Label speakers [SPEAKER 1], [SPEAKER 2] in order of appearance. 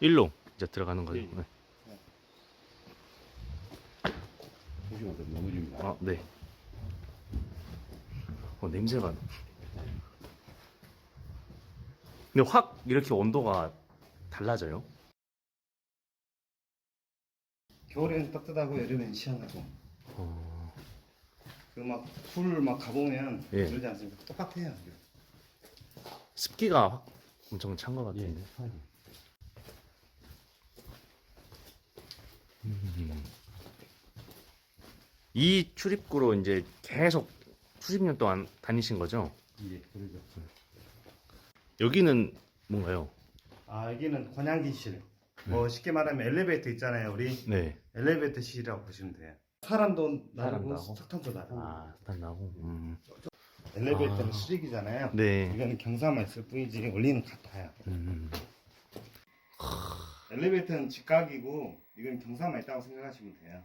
[SPEAKER 1] 일로 이제 들어가는 거죠.
[SPEAKER 2] 예.
[SPEAKER 1] 네.
[SPEAKER 2] 조심하세요. 넘어집니다.
[SPEAKER 1] 아, 네. 어, 냄새가. 근데 확 이렇게 온도가 달라져요.
[SPEAKER 3] 겨울에는 따뜻하고 여름에는 시원하고
[SPEAKER 1] 어,
[SPEAKER 3] 그막풀막 가보면
[SPEAKER 1] 예.
[SPEAKER 3] 그러지 않습니까? 똑같아요.
[SPEAKER 1] 습기가 확 엄청 찬 것 같은데. 음. 이 출입구로 이제 계속 수십 년 동안 다니신 거죠?
[SPEAKER 2] 예, 그러죠.
[SPEAKER 1] 여기는 뭔가요?
[SPEAKER 3] 아 여기는 권양기실. 뭐 쉽게 말하면 엘리베이터 있잖아요. 우리
[SPEAKER 1] 네.
[SPEAKER 3] 엘리베이터실이라고 보시면 돼요. 사람도
[SPEAKER 1] 사람도
[SPEAKER 3] 나르고
[SPEAKER 1] 하고?
[SPEAKER 3] 석탄도 나르고.
[SPEAKER 1] 아, 일단 나고. 음.
[SPEAKER 3] 엘리베이터는
[SPEAKER 1] 아.
[SPEAKER 3] 수직이잖아요.
[SPEAKER 1] 네.
[SPEAKER 3] 이거는 경사만 있을 뿐이지 원리는 같아요.
[SPEAKER 1] 음.
[SPEAKER 3] 엘리베이터는 직각이고 이건 경사만 있다고 생각하시면 돼요.